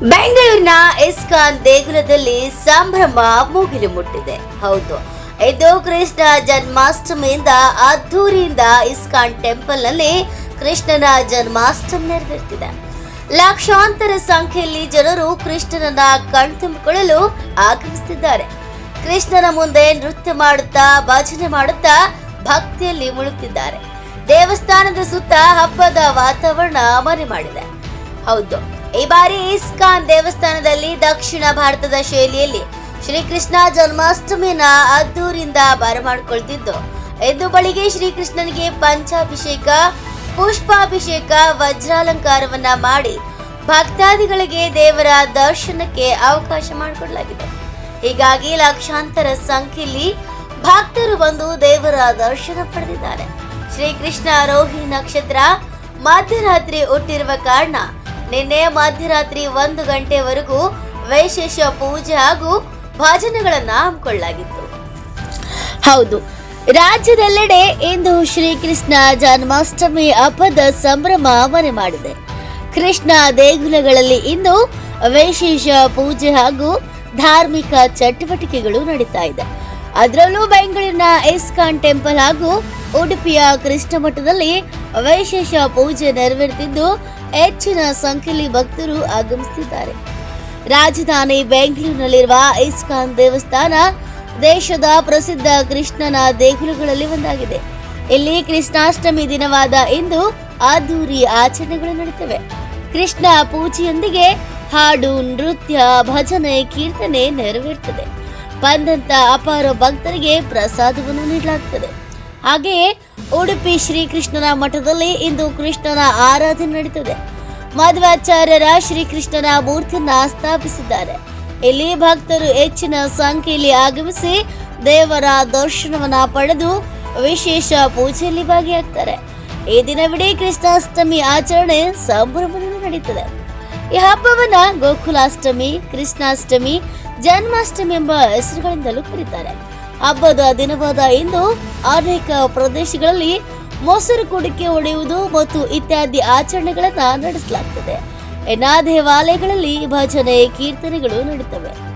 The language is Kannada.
ಬೆಂಗಳೂರಿನ ಇಸ್ಕಾನ್ ದೇಗುಲದಲ್ಲಿ ಸಂಭ್ರಮ ಮುಗಿಲು ಮುಟ್ಟಿದೆ. ಹೌದು, ಇದು ಕೃಷ್ಣ ಜನ್ಮಾಷ್ಟಮಿಯಿಂದ ಅದ್ದೂರಿಯಿಂದ ಇಸ್ಕಾನ್ ಟೆಂಪಲ್ನಲ್ಲಿ ಕೃಷ್ಣನ ಜನ್ಮಾಷ್ಟಮಿ ನೆರವೇರ್ತಿದೆ. ಲಕ್ಷಾಂತರ ಸಂಖ್ಯೆಯಲ್ಲಿ ಜನರು ಕೃಷ್ಣನನ್ನ ಕಣ್ತುಂಬಿಕೊಳ್ಳಲು ಆಗಮಿಸುತ್ತಿದ್ದಾರೆ. ಕೃಷ್ಣನ ಮುಂದೆ ನೃತ್ಯ ಮಾಡುತ್ತಾ, ಭಜನೆ ಮಾಡುತ್ತಾ ಭಕ್ತಿಯಲ್ಲಿ ಮುಳುಗುತ್ತಿದ್ದಾರೆ ದೇವಸ್ಥಾನದ ಸುತ್ತ ಹಬ್ಬದ ವಾತಾವರಣ ಮನೆ ಮಾಡಿದೆ ಹೌದು ಈ ಬಾರಿ ಇಸ್ಕಾನ್ ದೇವಸ್ಥಾನದಲ್ಲಿ ದಕ್ಷಿಣ ಭಾರತದ ಶೈಲಿಯಲ್ಲಿ ಶ್ರೀಕೃಷ್ಣ ಜನ್ಮಾಷ್ಟಮಿನ ಅದ್ದೂರಿಂದ ಬರಮಾಡಿಕೊಳ್ತಿದ್ದು ಎಂದು ಬಳಿಗೆ ಶ್ರೀಕೃಷ್ಣನಿಗೆ ಪಂಚಾಭಿಷೇಕ, ಪುಷ್ಪಾಭಿಷೇಕ, ವಜ್ರಾಲಂಕಾರವನ್ನ ಮಾಡಿ ಭಕ್ತಾದಿಗಳಿಗೆ ದೇವರ ದರ್ಶನಕ್ಕೆ ಅವಕಾಶ ಮಾಡಿಕೊಡಲಾಗಿದೆ. ಹೀಗಾಗಿ ಲಕ್ಷಾಂತರ ಸಂಖ್ಯೆಯಲ್ಲಿ ಭಕ್ತರು ಬಂದು ದೇವರ ದರ್ಶನ ಪಡೆದಿದ್ದಾರೆ. ಶ್ರೀಕೃಷ್ಣ ರೋಹಿಣಿ ನಕ್ಷತ್ರ ಮಧ್ಯರಾತ್ರಿ ಹುಟ್ಟಿರುವ ಕಾರಣ ನಿನ್ನೆ ಮಧ್ಯರಾತ್ರಿ ಒಂದು ಗಂಟೆವರೆಗೂ ವೈಶೇಷ ಪೂಜೆ ಹಾಗೂ ಭಜನೆಗಳನ್ನ ಹಮ್ಮಿಕೊಳ್ಳಲಾಗಿತ್ತು. ಹೌದು. ರಾಜ್ಯದೆಲ್ಲೆಡೆ ಇಂದು ಶ್ರೀಕೃಷ್ಣ ಜನ್ಮಾಷ್ಟಮಿ ಹಬ್ಬದ ಸಂಭ್ರಮ ಮನೆ ಮಾಡಿದೆ. ಕೃಷ್ಣ ದೇಗುಲಗಳಲ್ಲಿ ಇಂದು ವಿಶೇಷ ಪೂಜೆ ಹಾಗೂ ಧಾರ್ಮಿಕ ಚಟುವಟಿಕೆಗಳು ನಡೀತಾ ಇದೆ. ಅದರಲ್ಲೂ ಬೆಂಗಳೂರಿನ ಇಸ್ಕಾನ್ ಟೆಂಪಲ್ ಹಾಗೂ ಉಡುಪಿಯ ಕೃಷ್ಣ ಮಠದಲ್ಲಿ ವಿಶೇಷ ಪೂಜೆ ನೆರವೇರುತ್ತಿದ್ದು ಹೆಚ್ಚಿನ ಸಂಖ್ಯೆಯಲ್ಲಿ ಭಕ್ತರು ಆಗಮಿಸುತ್ತಿದ್ದಾರೆ ರಾಜಧಾನಿ ಬೆಂಗಳೂರಿನಲ್ಲಿರುವ ಇಸ್ಕಾನ್ ದೇವಸ್ಥಾನ ದೇಶದ ಪ್ರಸಿದ್ಧ ಕೃಷ್ಣನ ದೇಗುಲಗಳಲ್ಲಿ ಒಂದಾಗಿದೆ. ಇಲ್ಲಿ ಕೃಷ್ಣಾಷ್ಟಮಿ ದಿನವಾದ ಇಂದು ಅದ್ದೂರಿ ಆಚರಣೆಗಳು ನಡೆಯುತ್ತವೆ. ಕೃಷ್ಣ ಪೂಜೆಯೊಂದಿಗೆ ಹಾಡು, ನೃತ್ಯ, ಭಜನೆ, ಕೀರ್ತನೆ ನೆರವೇರುತ್ತದೆ. ಬಂದಂತ ಅಪಾರ ಭಕ್ತರಿಗೆ ಪ್ರಸಾದವನ್ನು ನೀಡಲಾಗುತ್ತದೆ. ಹಾಗೆಯೇ ಉಡುಪಿ ಶ್ರೀಕೃಷ್ಣನ ಮಠದಲ್ಲಿ ಇಂದು ಕೃಷ್ಣನ ಆರಾಧನೆ ನಡೀತದೆ. ಮಧ್ವಾಚಾರ್ಯರ ಶ್ರೀಕೃಷ್ಣನ ಮೂರ್ತಿಯನ್ನ ಸ್ಥಾಪಿಸಿದ್ದಾರೆ. ಇಲ್ಲಿ ಭಕ್ತರು ಹೆಚ್ಚಿನ ಸಂಖ್ಯೆಯಲ್ಲಿ ಆಗಮಿಸಿ ದೇವರ ದರ್ಶನವನ್ನ ಪಡೆದು ವಿಶೇಷ ಪೂಜೆಯಲ್ಲಿ ಭಾಗಿಯಾಗ್ತಾರೆ. ಈ ದಿನವಿಡೀ ಕೃಷ್ಣಾಷ್ಟಮಿ ಆಚರಣೆ ಸಂಭ್ರಮದಿಂದ ನಡೀತದೆ. ಈ ಹಬ್ಬವನ್ನ ಗೋಕುಲಾಷ್ಟಮಿ, ಕೃಷ್ಣಾಷ್ಟಮಿ, ಜನ್ಮಾಷ್ಟಮಿ ಎಂಬ ಹೆಸರುಗಳಿಂದಲೂ ಕರೀತಾರೆ. ಹಬ್ಬದ ದಿನವಾದ ಇಂದು ಅನೇಕ ಪ್ರದೇಶಗಳಲ್ಲಿ ಮೊಸರು ಕುಡಿಕೆ ಒಡೆಯುವುದು ಮತ್ತು ಇತ್ಯಾದಿ ಆಚರಣೆಗಳನ್ನ ನಡೆಸಲಾಗ್ತದೆ. ಇನ್ನ ದೇವಾಲಯಗಳಲ್ಲಿ ಭಜನೆ, ಕೀರ್ತನೆಗಳು ನಡೀತವೆ.